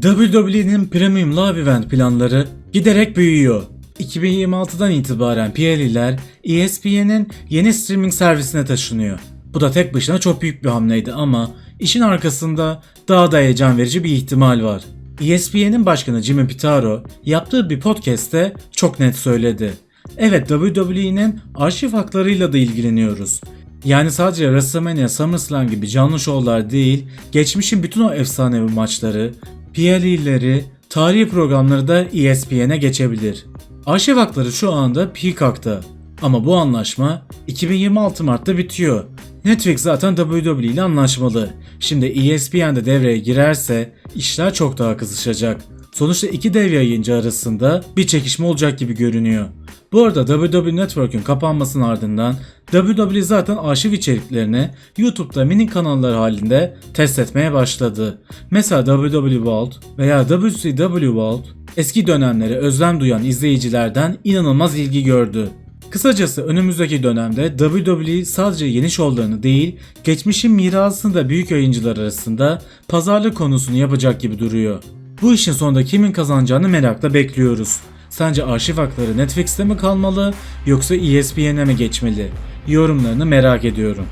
WWE'nin Premium Live Event planları giderek büyüyor. 2026'dan itibaren PLE'ler ESPN'in yeni streaming servisine taşınıyor. Bu da tek başına çok büyük bir hamleydi ama işin arkasında daha da heyecan verici bir ihtimal var. ESPN'in başkanı Jimmy Pitaro yaptığı bir podcast'te çok net söyledi. Evet WWE'nin arşiv haklarıyla da ilgileniyoruz. Yani sadece WrestleMania, SummerSlam gibi canlı şovlar değil, geçmişin bütün o efsanevi maçları, PLE'leri, tarihi programları da ESPN'e geçebilir. Arşiv hakları şu anda Peacock'ta. Ama bu anlaşma 2026 Mart'ta bitiyor. Netflix zaten WWE ile anlaşmalı. Şimdi ESPN de devreye girerse işler çok daha kızışacak. Sonuçta iki dev yayıncı arasında bir çekişme olacak gibi görünüyor. Bu arada WWE Network'ün kapanmasının ardından WWE zaten arşiv içeriklerini YouTube'da mini kanallar halinde test etmeye başladı. Mesela WWE Vault veya WCW Vault eski dönemlere özlem duyan izleyicilerden inanılmaz ilgi gördü. Kısacası önümüzdeki dönemde WWE sadece yeni şovlarını değil, geçmişin mirasını da büyük yayıncılar arasında pazarlık konusunu yapacak gibi duruyor. Bu işin sonunda kimin kazanacağını merakla bekliyoruz. Sence arşiv hakları Netflix'te mi kalmalı yoksa ESPN'e mi geçmeli? Yorumlarını merak ediyorum.